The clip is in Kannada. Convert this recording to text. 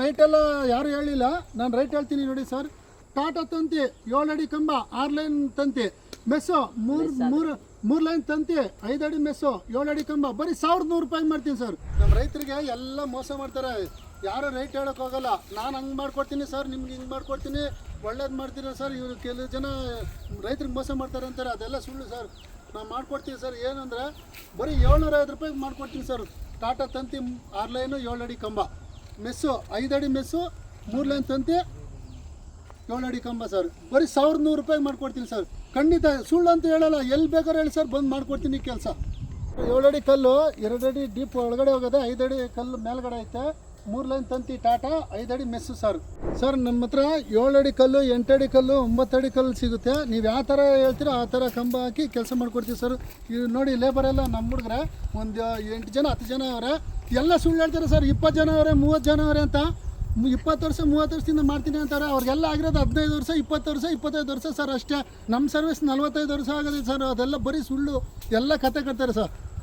ರೈಟ್ ಎಲ್ಲ ಯಾರು ಹೇಳಿಲ್ಲ. ನಾನು ರೈಟ್ ಹೇಳ್ತೀನಿ ನೋಡಿ ಸರ್. ಟಾಟಾ ತಂತಿ ಏಳು ಅಡಿ ಕಂಬ ಆರು ಲೈನ್ ತಂತಿ. ಮೆಸ್ಸು ಮೂರು ಮೂರು ಮೂರು ಲೈನ್ ತಂತಿ ಐದು ಅಡಿ ಮೆಸ್ಸು ಏಳು ಅಡಿ ಕಂಬ. ಬರೀ ಸಾವಿರದ ನೂರು ರೂಪಾಯಿ ಮಾಡ್ತೀನಿ ಸರ್. ನಮ್ಮ ರೈತರಿಗೆ ಎಲ್ಲ ಮೋಸ ಮಾಡ್ತಾರೆ. ಯಾರು ರೈಟ್ ಹೇಳೋಕೆ ಹೋಗಲ್ಲ. ನಾನು ಹಂಗೆ ಮಾಡ್ಕೊಡ್ತೀನಿ ಸರ್ ನಿಮ್ಗೆ ಹಿಂಗೆ ಮಾಡ್ಕೊಡ್ತೀನಿ. ಒಳ್ಳೇದು ಮಾಡ್ತೀರ ಸರ್? ಇವರು ಕೆಲವು ಜನ ರೈತರಿಗೆ ಮೋಸ ಮಾಡ್ತಾರೆ ಅಂತಾರೆ. ಅದೆಲ್ಲ ಸುಳ್ಳು ಸರ್. ನಾನು ಮಾಡ್ಕೊಡ್ತೀನಿ ಸರ್. ಏನಂದರೆ ಬರೀ ಏಳ್ನೂರ ಐದು ರೂಪಾಯಿಗೆ ಮಾಡ್ಕೊಡ್ತೀನಿ ಸರ್. ಟಾಟಾ ತಂತಿ ಆರು ಲೈನು ಏಳು ಅಡಿ ಕಂಬ. ಮೆಸ್ಸು ಐದು ಅಡಿ ಮೆಸ್ಸು ಮೂರು ಲೈನ್ ತಂತಿ ಏಳು ಅಡಿ ಕಂಬ ಸರ್. ಬರೀ ಸಾವಿರದ ನೂರು ರೂಪಾಯಿ ಮಾಡ್ಕೊಡ್ತೀನಿ ಸರ್. ಖಂಡಿತ, ಸುಳ್ಳು ಅಂತ ಹೇಳಲ್ಲ ಎಲ್ಲಿ ಬೇಕಾದ್ರೆ ಹೇಳಿ ಸರ್, ಬಂದು ಮಾಡ್ಕೊಡ್ತೀನಿ ಕೆಲಸ. ಏಳು ಅಡಿ ಕಲ್ಲು ಎರಡು ಅಡಿ ಡೀಪ್ ಒಳಗಡೆ ಹೋಗೋದೆ ಐದು ಅಡಿ ಕಲ್ಲು ಮೇಲ್ಗಡೆ ಐತೆ. ಮೂರು ಲೈನ್ ತಂತಿ, ಟಾಟಾ ಐದಡಿ ಮೆಸ್ಸು ಸರ್. ಸರ್ ನಮ್ಮ ಹತ್ರ ಏಳು ಅಡಿ ಕಲ್ಲು ಎಂಟಡಿ ಕಲ್ಲು ಒಂಬತ್ತಡಿ ಕಲ್ಲು ಸಿಗುತ್ತೆ. ನೀವು ಯಾವ ಥರ ಹೇಳ್ತೀರೋ ಆ ಥರ ಕಂಬ ಹಾಕಿ ಕೆಲಸ ಮಾಡಿಕೊಡ್ತೀವಿ ಸರ್. ಇವ್ ನೋಡಿ ಲೇಬರ್ ಎಲ್ಲ ನಮ್ಮ ಹುಡುಗ್ರೆ, ಒಂದು ಎಂಟು ಜನ, ಹತ್ತು ಜನ ಅವರೇ. ಎಲ್ಲ ಸುಳ್ಳು ಹೇಳ್ತಾರೆ ಸರ್. ಇಪ್ಪತ್ತು ಜನ ಅವರೇ, ಮೂವತ್ತು ಜನ ಅವರೇ ಅಂತ. ಇಪ್ಪತ್ತು ವರ್ಷ, ಮೂವತ್ತು ವರ್ಷದಿಂದ ಮಾಡ್ತೀನಿ ಅಂತಾರೆ. ಅವ್ರಿಗೆಲ್ಲ ಆಗಿರೋದು ಹದಿನೈದು ವರ್ಷ, ಇಪ್ಪತ್ತು ವರ್ಷ, ಇಪ್ಪತ್ತೈದು ವರ್ಷ ಸರ್ ಅಷ್ಟೇ. ನಮ್ಮ ಸರ್ವಿಸ್ ನಲ್ವತ್ತೈದು ವರ್ಷ ಆಗೋದು ಸರ್. ಅದೆಲ್ಲ ಬರೀ ಸುಳ್ಳು. ಎಲ್ಲ ಕತೆ ಕಟ್ತಾರೆ ಸರ್.